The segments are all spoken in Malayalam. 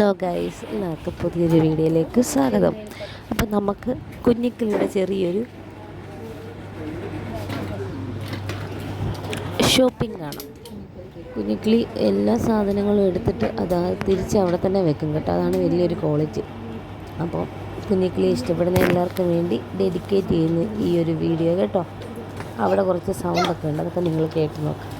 ഹലോ ഗൈസ് എല്ലാവർക്കും പുതിയൊരു വീഡിയോയിലേക്ക് സ്വാഗതം. അപ്പം നമുക്ക് കുഞ്ഞിക്കിളിയുടെ ചെറിയൊരു ഷോപ്പിംഗ് കാണാം. കുഞ്ഞിക്കിളി എല്ലാ സാധനങ്ങളും എടുത്തിട്ട് അത് തിരിച്ച് അവിടെ തന്നെ വെക്കും കേട്ടോ. അതാണ് വലിയൊരു ക്വാളിറ്റി അപ്പോൾ കുഞ്ഞിക്കിളി ഇഷ്ടപ്പെടുന്ന എല്ലാവർക്കും വേണ്ടി ഡെഡിക്കേറ്റ് ചെയ്യുന്ന ഈ ഒരു വീഡിയോ കേട്ടോ. അവിടെ കുറച്ച് സൗണ്ടൊക്കെ ഉണ്ട്. അതൊക്കെ നിങ്ങൾ കേട്ട് നോക്കാം.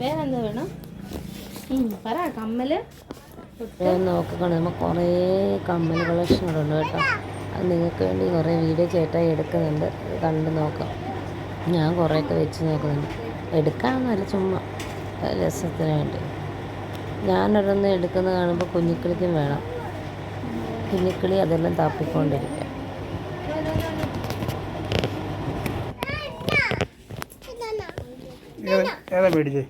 വേറെന്താ വേണം? പറ കമ്മൽ. നോക്കിക്കൊണ്ട് നമ്മൾ കുറേ കമ്മൽ കളക്ഷനുകളുണ്ട് കേട്ടോ. അത് നിങ്ങൾക്ക് വേണ്ടി കുറേ വീഡിയോ ചേട്ടായി എടുക്കുന്നുണ്ട്. കണ്ട് നോക്കാം. ഞാൻ കുറേയൊക്കെ വെച്ച് നോക്കുന്നുണ്ട്. എടുക്കാമെന്നല്ല ചുമ്മാ. രസത്തിന് വേണ്ടി. ഞാനൊരെണ്ണം എടുക്കുന്നത് കാണുമ്പോൾ കുഞ്ഞിക്കിളിക്കും വേണം. കുഞ്ഞിക്കിളി അതെല്ലാം തപ്പിക്കൊണ്ടിരിക്കുക ഏതാ- മേടിച്ചേ.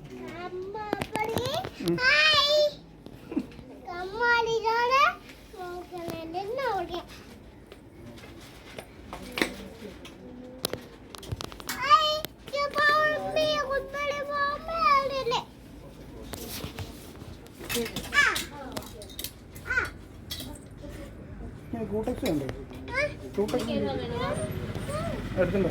കൂട്ടക്സ് ഉണ്ട് കൂട്ടക്സ് എടുത്തുണ്ടോ?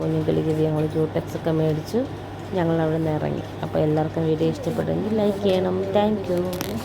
കാണിച്ചേ കുഞ്ഞുകിളിക്ക് ഞങ്ങൾ ക്യൂടെക്സ് ഒക്കെ മേടിച്ചു ഞങ്ങൾ അവിടെ നിന്ന് ഇറങ്ങി അപ്പോൾ എല്ലാവർക്കും വീഡിയോ ഇഷ്ടപ്പെട്ടെങ്കിൽ ലൈക്ക് ചെയ്യണം. താങ്ക്